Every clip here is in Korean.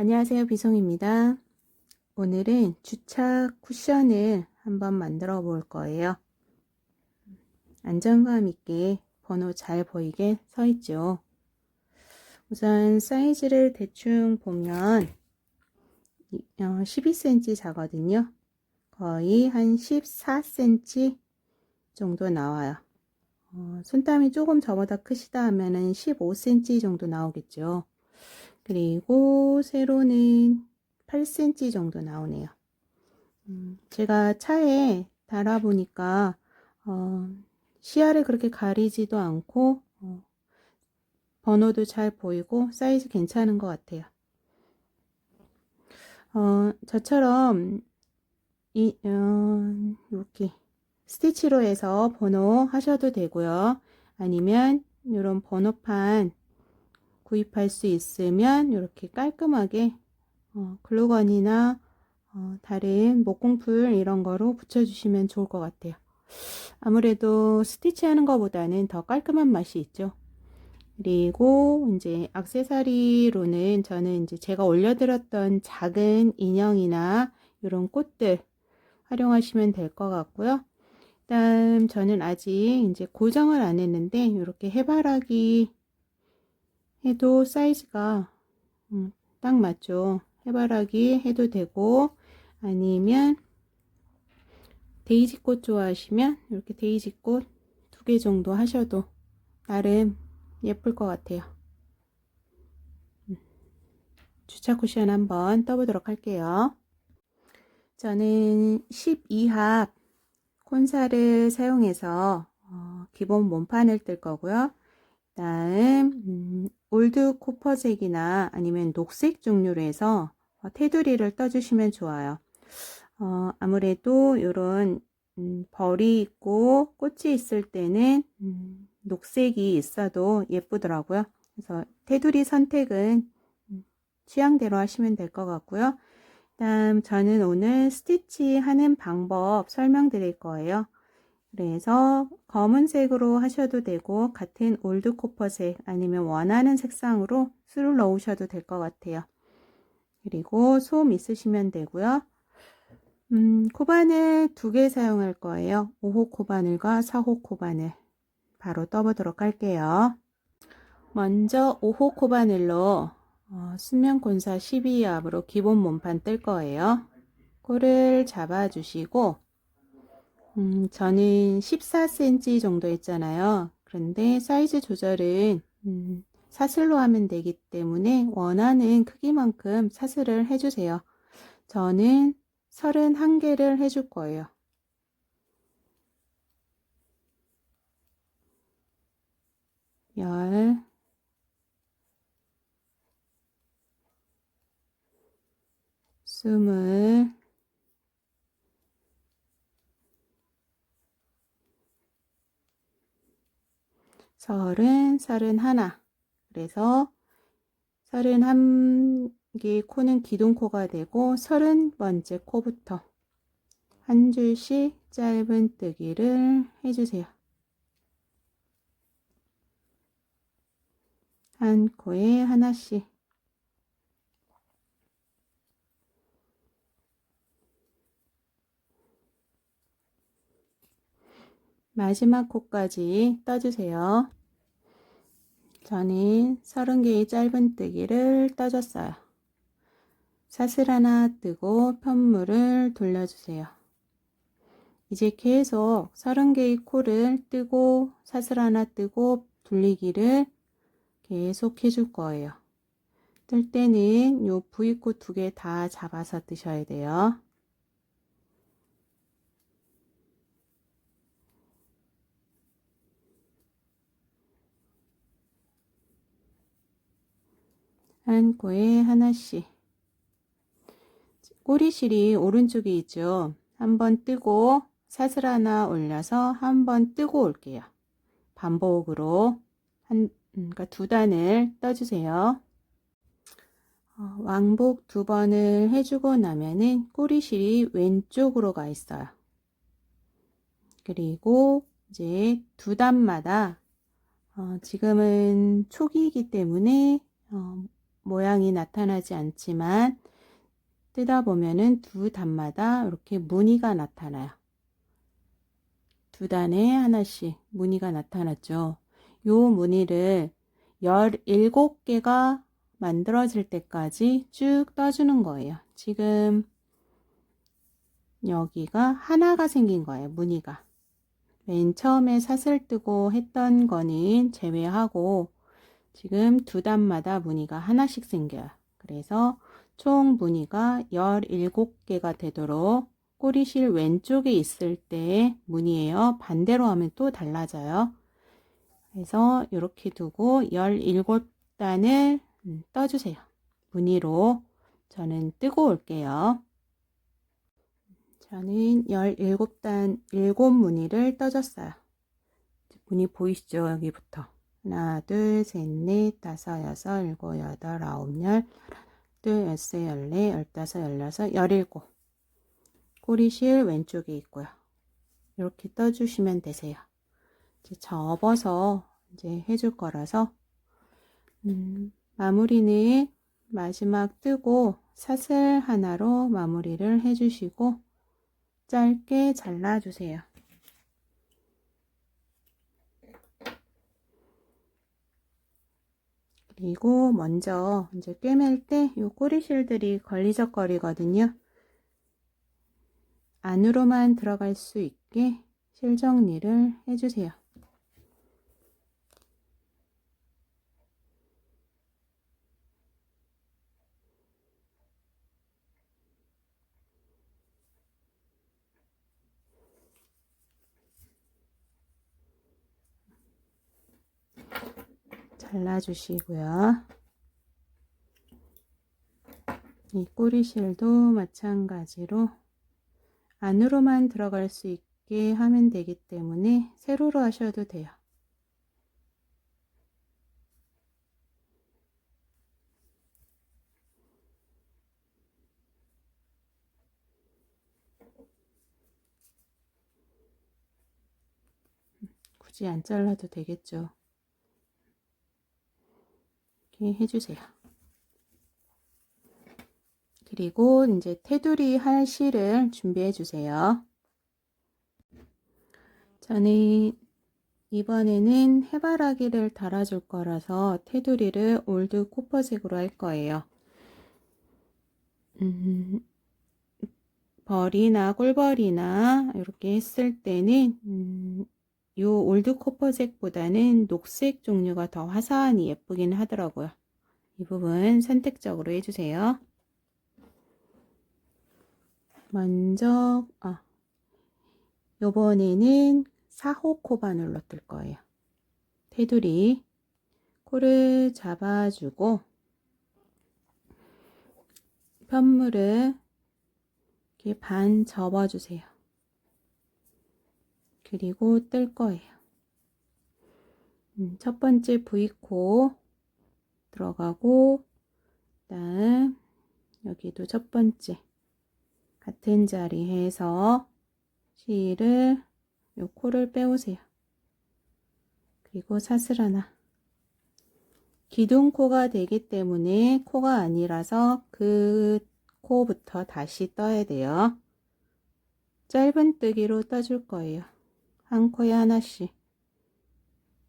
안녕하세요. 비송입니다. 오늘은 주차 쿠션을 한번 만들어 볼 거예요. 안정감 있게 번호 잘 보이게 서 있죠. 우선 사이즈를 대충 보면 12cm 자거든요. 거의 한 14cm 정도 나와요. 어, 손땀이 조금 저보다 크시다 하면은 15cm 정도 나오겠죠. 그리고 세로는 8cm 정도 나오네요. 음, 제가 차에 달아보니까 어, 시야를 그렇게 가리지도 않고 어, 번호도 잘 보이고 사이즈 괜찮은 것 같아요. 어, 저처럼 이, 어, 이렇게 스티치로 해서 번호 하셔도 되고요. 아니면 이런 번호판 구입할 수 있으면 이렇게 깔끔하게 어, 글루건이나 어, 다른 목공풀 이런 거로 붙여주시면 좋을 것 같아요. 아무래도 스티치 하는 것보다는 더 깔끔한 맛이 있죠. 그리고 이제 악세사리로는 저는 이제 제가 올려드렸던 작은 인형이나 이런 꽃들 활용하시면 될 것 같고요. 다음 저는 아직 이제 고정을 안 했는데 이렇게 해바라기 해도 사이즈가 음, 딱 맞죠. 해바라기 해도 되고 아니면 데이지꽃 좋아하시면 이렇게 데이지꽃 두 개 정도 하셔도 나름 예쁠 것 같아요. 음, 주차 쿠션 한번 떠보도록 할게요. 저는 12합 콘사를 사용해서 어, 기본 몸판을 뜰 거고요. 다음 음, 올드 코퍼색이나 아니면 녹색 종류로 해서 어, 테두리를 떠주시면 좋아요. 어, 아무래도 이런 음, 벌이 있고 꽃이 있을 때는 음, 녹색이 있어도 예쁘더라고요. 그래서 테두리 선택은 음, 취향대로 하시면 될 것 같고요. 다음 저는 오늘 스티치 하는 방법 설명드릴 거예요. 그래서 검은색으로 하셔도 되고 같은 올드코퍼색 아니면 원하는 색상으로 술을 넣으셔도 될 것 같아요. 그리고 솜 있으시면 되고요. 음, 코바늘 두 개 사용할 거예요. 5호 코바늘과 4호 코바늘 바로 떠보도록 할게요. 먼저 5호 코바늘로 어, 수면 콘사 12합으로 기본 몸판 뜰 거예요. 코를 잡아주시고 음, 저는 14cm 정도 했잖아요. 그런데 사이즈 조절은 음, 사슬로 하면 되기 때문에 원하는 크기만큼 사슬을 해주세요. 저는 31개를 해줄 거예요. 열 스물 서른, 서른 하나. 그래서 서른 한 개 코는 기둥코가 되고 서른 번째 코부터 한 줄씩 짧은 뜨기를 해주세요. 한 코에 하나씩. 마지막 코까지 떠주세요. 저는 30개의 짧은 뜨기를 떠줬어요. 사슬 하나 뜨고 편물을 돌려주세요. 이제 계속 30개의 코를 뜨고 사슬 하나 뜨고 돌리기를 계속 해줄 거예요. 뜰 때는 요 V코 두 개 다 잡아서 뜨셔야 돼요. 한 코에 하나씩 꼬리실이 오른쪽에 있죠. 한번 뜨고 사슬 하나 올려서 한번 뜨고 올게요. 반복으로 한 그러니까 두 단을 떠주세요. 어, 왕복 두 번을 해주고 나면은 꼬리실이 왼쪽으로 가 있어요. 그리고 이제 두 단마다 어, 지금은 초기이기 때문에 어, 모양이 나타나지 않지만 뜨다 보면은 두 단마다 이렇게 무늬가 나타나요. 두 단에 하나씩 무늬가 나타났죠. 요 무늬를 17개가 만들어질 때까지 쭉 떠주는 거예요. 지금 여기가 하나가 생긴 거예요. 무늬가. 맨 처음에 사슬 뜨고 했던 거는 제외하고 지금 두 단마다 무늬가 하나씩 생겨요. 그래서 총 무늬가 17개가 되도록 꼬리실 왼쪽에 있을 때 무늬예요. 반대로 하면 또 달라져요. 그래서 이렇게 두고 17단을 음, 떠주세요. 무늬로 저는 뜨고 올게요. 저는 17단 7무늬를 떠줬어요. 무늬 보이시죠? 여기부터. 하나, 둘, 셋, 넷, 다섯, 여섯, 일곱, 여덟, 아홉, 열, 둘, 열세, 열네, 열다섯, 열여섯. 꼬리실 왼쪽에 있고요. 이렇게 떠주시면 되세요. 이제 접어서 이제 해줄 거라서 음, 마무리는 마지막 뜨고 사슬 하나로 마무리를 해주시고 짧게 잘라주세요. 그리고 먼저 이제 꿰맬 때 이 꼬리실들이 걸리적거리거든요. 안으로만 들어갈 수 있게 실 정리를 해주세요. 잘라주시고요. 이 꼬리실도 마찬가지로 안으로만 들어갈 수 있게 하면 되기 때문에 세로로 하셔도 돼요. 굳이 안 잘라도 되겠죠. 이렇게 해주세요. 그리고 이제 테두리 할 실을 준비해 주세요. 저는 이번에는 해바라기를 달아줄 거라서 테두리를 올드 코퍼색으로 할 거예요. 음, 벌이나 꿀벌이나 이렇게 했을 때는 음, 요 올드 코퍼색보다는 녹색 종류가 더 화사하니 예쁘긴 하더라고요. 이 부분 선택적으로 해주세요. 먼저 아 요번에는 4호 코 바늘로 뜰 거예요. 테두리 코를 잡아주고 편물을 이렇게 반 접어주세요. 그리고 뜰 거예요. 음, 첫 번째 V코 들어가고 다음 여기도 첫 번째 같은 자리에서 실을 요 코를 빼오세요. 그리고 사슬 하나. 기둥코가 되기 때문에 코가 아니라서 그 코부터 다시 떠야 돼요. 짧은 뜨기로 떠줄 거예요. 한 코에 하나씩.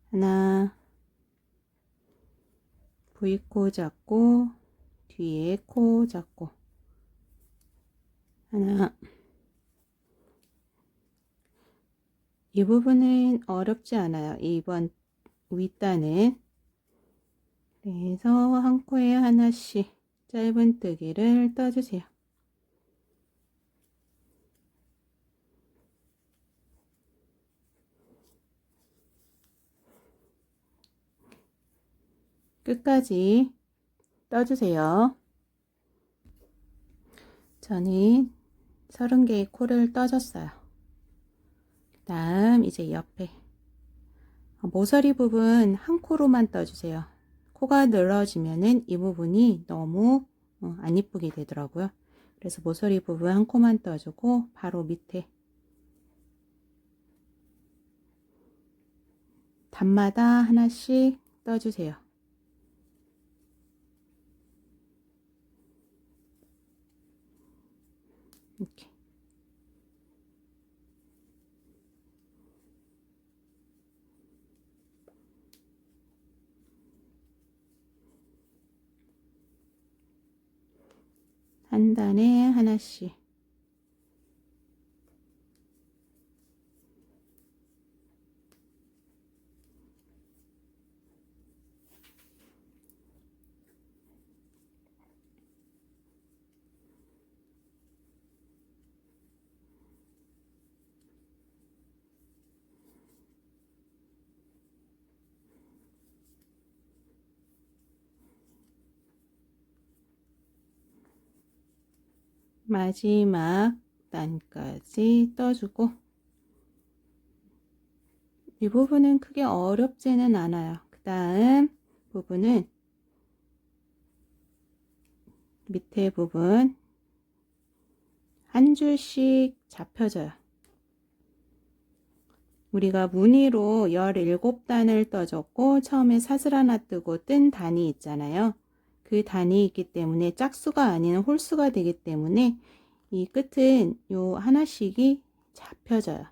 하나. V코 잡고, 뒤에 코 잡고. 하나. 이 부분은 어렵지 않아요. 2번 윗단은. 그래서 한 코에 하나씩 짧은 뜨기를 떠주세요. 끝까지 떠주세요. 저는 30개의 코를 떠줬어요. 다음 이제 옆에 모서리 부분 한 코로만 떠주세요. 코가 늘어지면은 이 부분이 너무 어, 안 이쁘게 되더라고요. 그래서 모서리 부분 한 코만 떠주고 바로 밑에 단마다 하나씩 떠주세요. 이렇게. 한 단에 하나씩. 마지막 단까지 떠주고 이 부분은 크게 어렵지는 않아요. 그 다음 부분은 밑에 부분 한 줄씩 잡혀져요. 우리가 무늬로 17단을 떠줬고 처음에 사슬 하나 뜨고 뜬 단이 있잖아요. 그 단이 있기 때문에 짝수가 아닌 홀수가 되기 때문에 이 끝은 요 하나씩이 잡혀져요.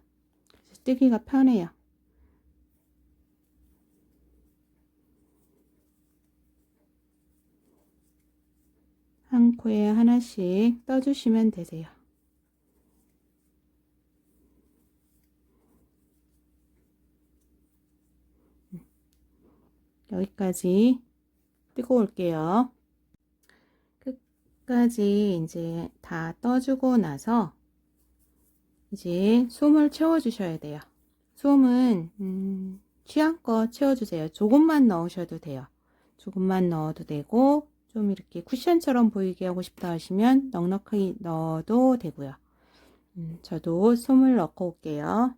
뜨기가 편해요. 한 코에 하나씩 떠주시면 되세요. 여기까지 뜨고 올게요. 끝까지 이제 다 떠주고 나서 이제 솜을 채워주셔야 돼요. 솜은 음, 취향껏 채워주세요. 조금만 넣으셔도 돼요. 조금만 넣어도 되고 좀 이렇게 쿠션처럼 보이게 하고 싶다 하시면 넉넉하게 넣어도 되고요. 음, 저도 솜을 넣고 올게요.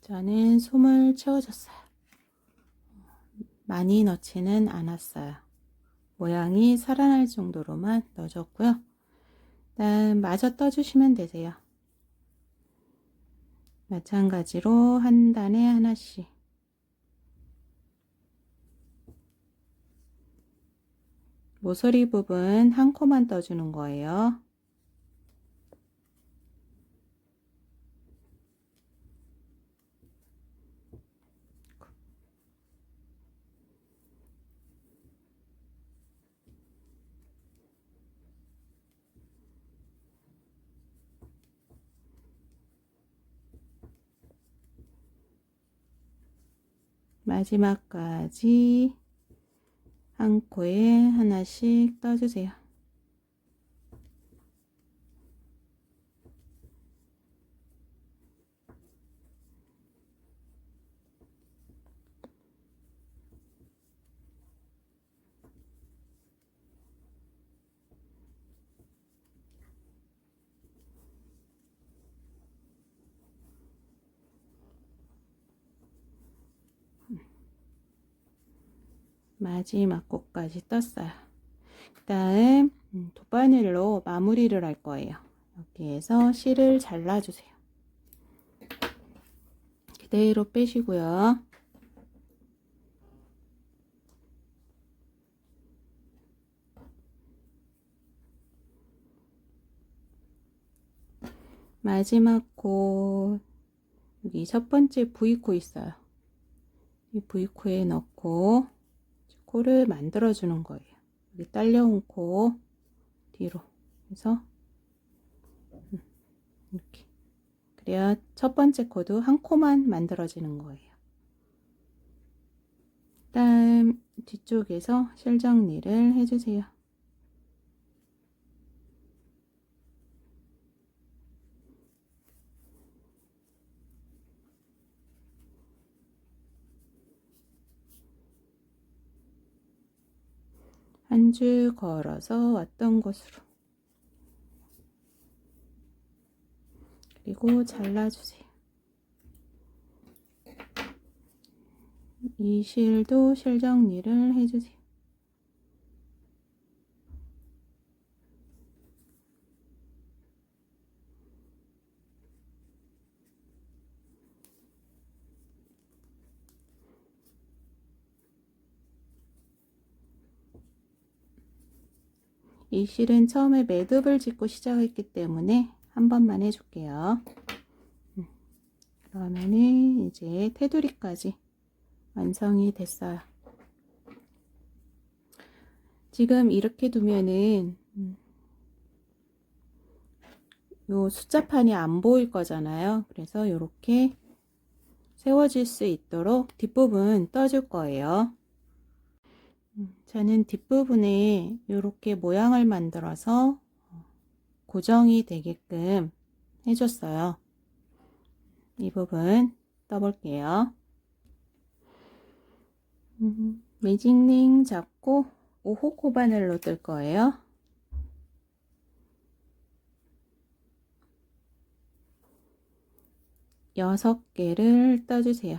저는 솜을 채워줬어요. 많이 넣지는 않았어요. 모양이 살아날 정도로만 넣어줬고요. 다음 마저 떠주시면 되세요. 마찬가지로 한 단에 하나씩 모서리 부분 한 코만 떠주는 거예요. 마지막까지 한 코에 하나씩 떠주세요. 마지막 꽃까지 떴어요. 그 다음 음, 돗바늘로 마무리를 할 거예요. 여기에서 실을 잘라주세요. 그대로 빼시고요. 마지막 코 여기 첫 번째 V코 있어요. 이 V코에 넣고 코를 만들어 주는 거예요. 여기 딸려온 코 뒤로 해서 음, 이렇게 그래야 첫 번째 코도 한 코만 만들어지는 거예요. 다음 뒤쪽에서 실 정리를 해주세요. 한 줄 걸어서 왔던 곳으로 그리고 잘라주세요. 이 실도 실정리를 해주세요. 이 실은 처음에 매듭을 짓고 시작했기 때문에 한 번만 해줄게요. 음, 그러면은 이제 테두리까지 완성이 됐어요. 지금 이렇게 두면은 음, 요 숫자판이 안 보일 거잖아요. 그래서 이렇게 세워질 수 있도록 뒷부분 떠줄 거예요. 음, 저는 뒷부분에 이렇게 모양을 만들어서 고정이 되게끔 해줬어요. 이 부분 떠볼게요. 음, 매직링 잡고 5호 코바늘로 뜰 거예요. 여섯 개를 떠주세요.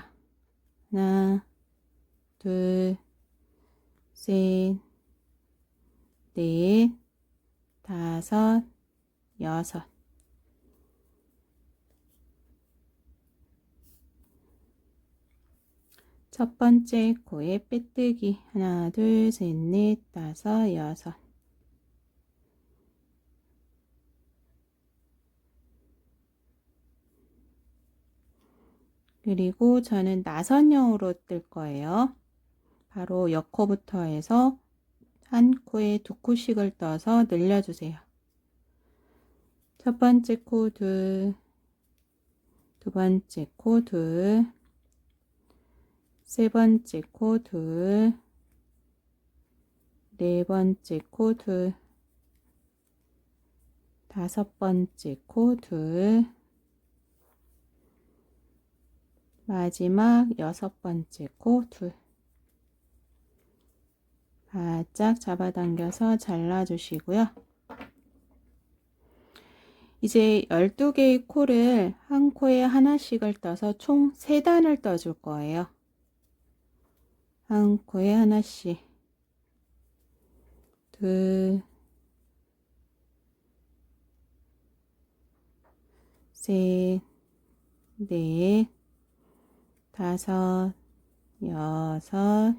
하나, 둘, 셋, 넷, 다섯, 여섯. 첫 번째 코에 빼뜨기 하나 둘 셋 넷 다섯 여섯 그리고 저는 나선형으로 뜰 거예요. 바로 옆코부터 해서 한 코에 두 코씩을 떠서 늘려주세요. 첫 번째 코 둘, 두 번째 코 둘, 세 번째 코 둘, 네 번째 코 둘, 다섯 번째 코 둘, 마지막 여섯 번째 코 둘. 바짝 잡아당겨서 잘라주시고요. 이제 12개의 코를 한 코에 하나씩을 떠서 총 3단을 떠줄 거예요. 한 코에 하나씩 둘 셋, 넷, 다섯, 여섯,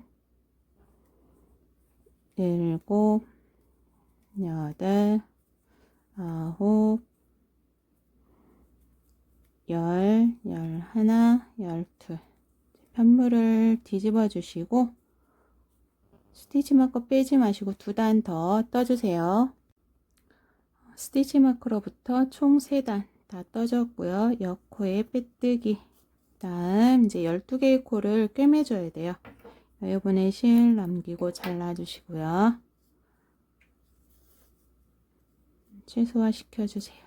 일곱, 여덟, 아홉, 열, 열하나, 열둘. 편물을 뒤집어 주시고 스티치 마커 빼지 마시고 두 단 더 떠주세요. 스티치 마커로부터 총 3단 다 떠졌고요. 옆코에 빼뜨기 다음 이제 12개의 코를 꿰매줘야 돼요. 여분의 실 남기고 잘라주시고요. 최소화 시켜주세요.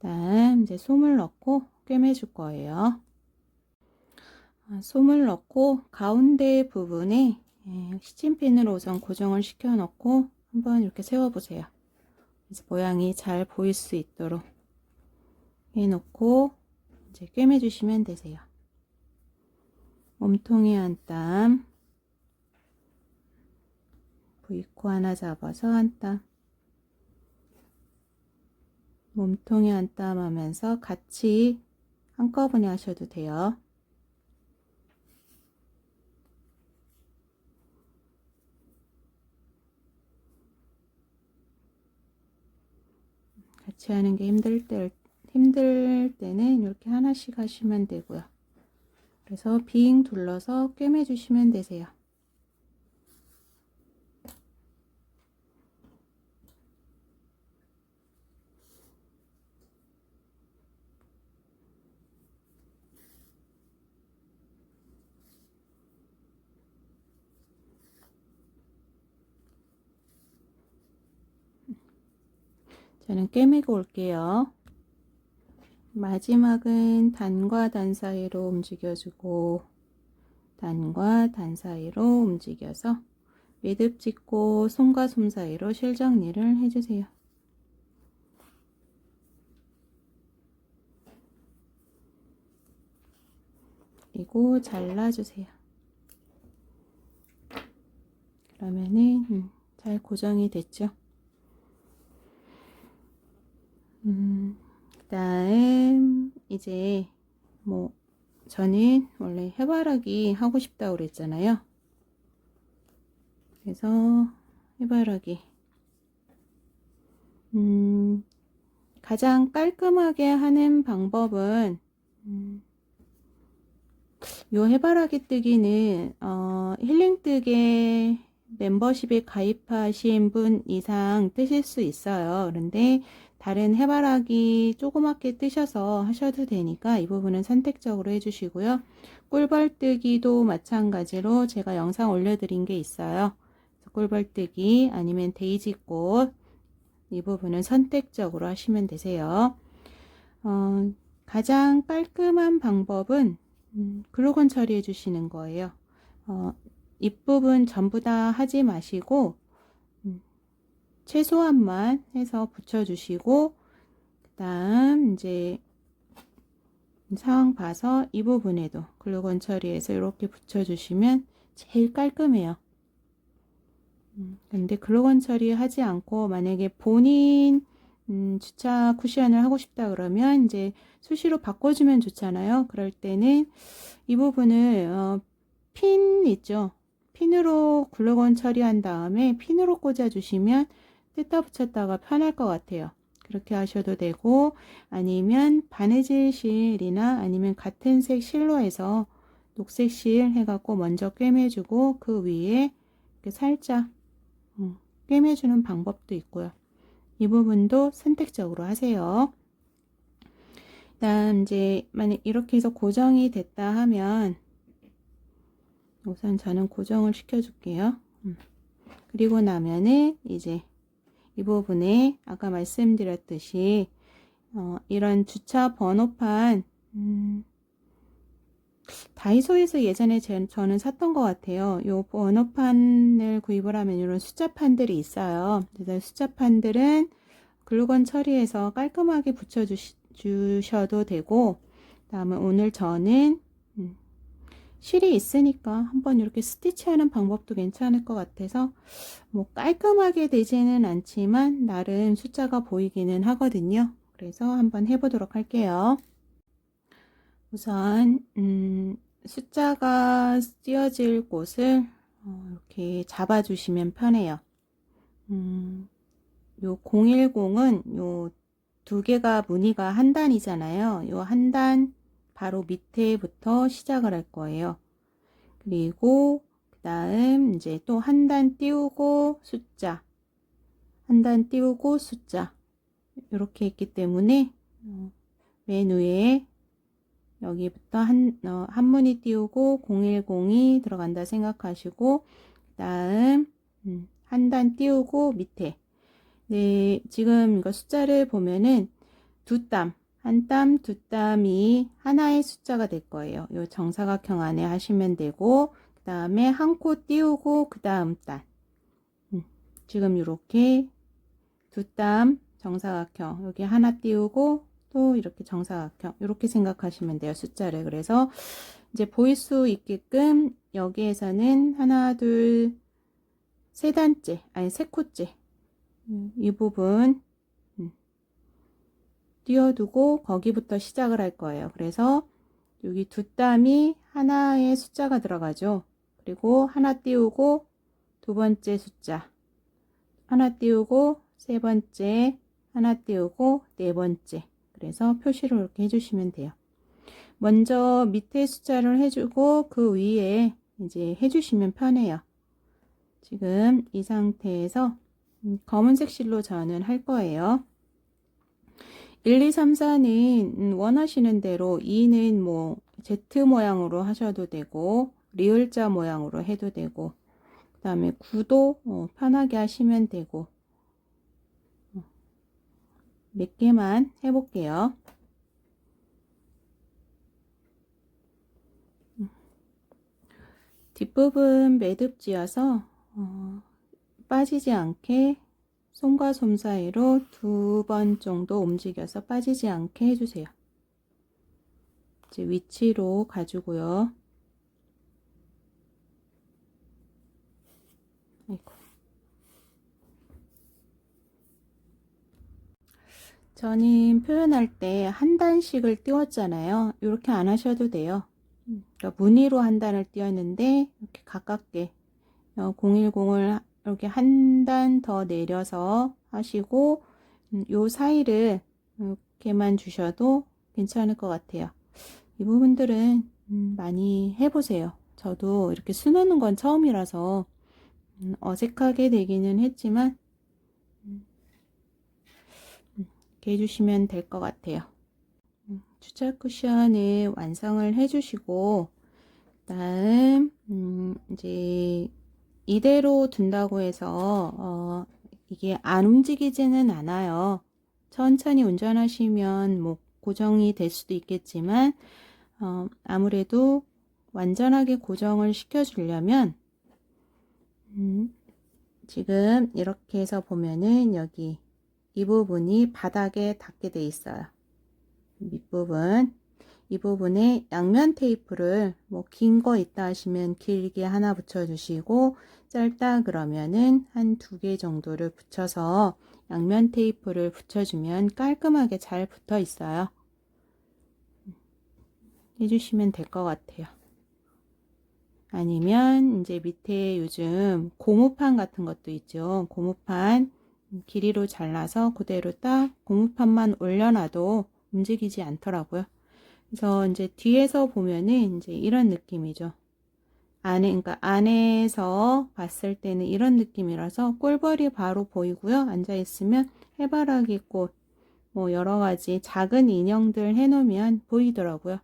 다음 이제 솜을 넣고 꿰매줄 거예요. 아, 솜을 넣고 가운데 부분에 예, 시침핀으로 우선 고정을 시켜 놓고 한번 이렇게 세워 보세요. 이제 모양이 잘 보일 수 있도록 해놓고 이제 꿰매 주시면 되세요. 몸통에 한 땀, V코 하나 잡아서 한 땀, 몸통에 한땀 하면서 같이 한꺼번에 하셔도 돼요. 같이 하는 게 힘들 때 힘들 때는 이렇게 하나씩 하시면 되고요. 그래서 빙 둘러서 꿰매 주시면 되세요. 저는 꿰매고 올게요. 마지막은 단과 단 사이로 움직여주고 단과 단 사이로 움직여서 매듭 짓고 손과 손 사이로 실 정리를 해주세요. 그리고 잘라주세요. 그러면은 음, 잘 고정이 됐죠? 음, 다음 이제 뭐 저는 원래 해바라기 하고 싶다고 그랬잖아요. 그래서 해바라기 음, 가장 깔끔하게 하는 방법은 음, 요 해바라기 뜨기는 어, 힐링 뜨개 멤버십에 가입하신 분 이상 뜨실 수 있어요. 그런데 다른 해바라기 조그맣게 뜨셔서 하셔도 되니까 이 부분은 선택적으로 해주시고요. 꿀벌뜨기도 마찬가지로 제가 영상 올려드린 게 있어요. 꿀벌뜨기 아니면 데이지꽃 이 부분은 선택적으로 하시면 되세요. 어, 가장 깔끔한 방법은 음, 글루건 처리해 주시는 거예요. 어, 잎부분 전부 다 하지 마시고 음, 최소한만 해서 붙여주시고 그 다음 이제 상황 봐서 이 부분에도 글루건 처리해서 이렇게 붙여주시면 제일 깔끔해요. 음, 근데 글루건 처리하지 않고 만약에 본인 음, 주차 쿠션을 하고 싶다 그러면 이제 수시로 바꿔주면 좋잖아요. 그럴 때는 이 부분을 어, 핀 있죠. 핀으로 글루건 처리한 다음에 핀으로 꽂아주시면 뜯다 붙였다가 편할 것 같아요. 그렇게 하셔도 되고 아니면 바느질 실이나 아니면 같은 색 실로 해서 녹색 실 해갖고 먼저 꿰매주고 그 위에 살짝 음, 꿰매주는 방법도 있고요. 이 부분도 선택적으로 하세요. 다음 이제 만약 이렇게 해서 고정이 됐다 하면 우선 저는 고정을 시켜줄게요. 음. 그리고 나면은 이제 이 부분에 아까 말씀드렸듯이 어, 이런 주차 번호판 음, 다이소에서 예전에 제, 저는 샀던 것 같아요. 요 번호판을 구입을 하면 이런 숫자판들이 있어요. 그래서 숫자판들은 글루건 처리해서 깔끔하게 붙여주셔도 되고, 다음에 오늘 저는 음, 실이 있으니까 한번 이렇게 스티치하는 방법도 괜찮을 것 같아서 뭐 깔끔하게 되지는 않지만 나름 숫자가 보이기는 하거든요. 그래서 한번 해보도록 할게요. 우선 음, 숫자가 띄어질 곳을 어, 이렇게 잡아주시면 편해요. 음, 요 010은 요 두 개가 무늬가 한 단이잖아요. 요 한 단 바로 밑에부터 시작을 할 거예요. 그리고 그 다음 이제 또 한 단 띄우고 숫자 한 단 띄우고 숫자 이렇게 했기 때문에 어, 맨 위에 여기부터 한, 어, 한문이 띄우고 010이 들어간다 생각하시고 그 다음 음, 한 단 띄우고 밑에 네 지금 이거 숫자를 보면은 두 땀, 한 땀, 두 땀이 하나의 숫자가 될 거예요. 요 정사각형 안에 하시면 되고 그 다음에 한 코 띄우고 그 다음 단 음, 지금 이렇게 두 땀 정사각형 여기 하나 띄우고 또 이렇게 정사각형 이렇게 생각하시면 돼요 숫자를 그래서 이제 보일 수 있게끔 여기에서는 하나 둘 세 단째 아니 세 코째 음, 이 부분 음, 띄워두고 거기부터 시작을 할 거예요 그래서 여기 두 땀이 하나의 숫자가 들어가죠 그리고 하나 띄우고 두 번째 숫자 하나 띄우고 세 번째 하나 띄우고 네 번째 그래서 표시를 이렇게 해주시면 돼요. 먼저 밑에 숫자를 해주고 그 위에 이제 해주시면 편해요. 지금 이 상태에서 음, 검은색 실로 저는 할 거예요. 1, 2, 3, 4는 원하시는 대로 2는 뭐 Z 모양으로 하셔도 되고 리을자 모양으로 해도 되고 그 다음에 9도 어, 편하게 하시면 되고 몇 개만 해볼게요. 뒷부분 매듭 지어서 어, 빠지지 않게 손과 솜 사이로 두 번 정도 움직여서 빠지지 않게 해주세요. 이제 위치로 가지고요. 아이고. 전임 표현할 때 한 단씩을 띄웠잖아요. 이렇게 안 하셔도 돼요. 그러니까 무늬로 한 단을 띄웠는데 이렇게 가깝게 어, 010을 이렇게 한 단 더 내려서 하시고 음, 요 사이를 이렇게만 주셔도 괜찮을 것 같아요. 이 부분들은 음, 많이 해보세요. 저도 이렇게 수놓는 건 처음이라서 음, 어색하게 되기는 했지만 음, 이렇게 해주시면 될 것 같아요. 음, 주차 쿠션을 완성을 해주시고 다음 음, 이제 이대로 둔다고 해서 어, 이게 안 움직이지는 않아요. 천천히 운전하시면 뭐 고정이 될 수도 있겠지만 어, 아무래도 완전하게 고정을 시켜주려면 음, 지금 이렇게 해서 보면은 여기 이 부분이 바닥에 닿게 돼 있어요. 밑부분 이 부분에 양면 테이프를 뭐 긴 거 있다 하시면 길게 하나 붙여 주시고 짧다 그러면은 한 두 개 정도를 붙여서 양면 테이프를 붙여주면 깔끔하게 잘 붙어 있어요. 해주시면 될 것 같아요. 아니면 이제 밑에 요즘 고무판 같은 것도 있죠. 고무판 길이로 잘라서 그대로 딱 고무판만 올려놔도 움직이지 않더라고요. 그래서 이제 뒤에서 보면은 이제 이런 느낌이죠. 안에, 그러니까 안에서 봤을 때는 이런 느낌이라서 꿀벌이 바로 보이고요. 앉아있으면 해바라기 꽃, 뭐 여러 가지 작은 인형들 해놓으면 보이더라고요.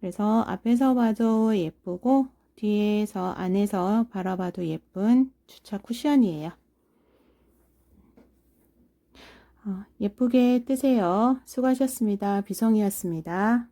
그래서 앞에서 봐도 예쁘고 뒤에서 안에서 바라봐도 예쁜 주차 쿠션이에요. 어, 예쁘게 뜨세요. 수고하셨습니다. 비성이었습니다.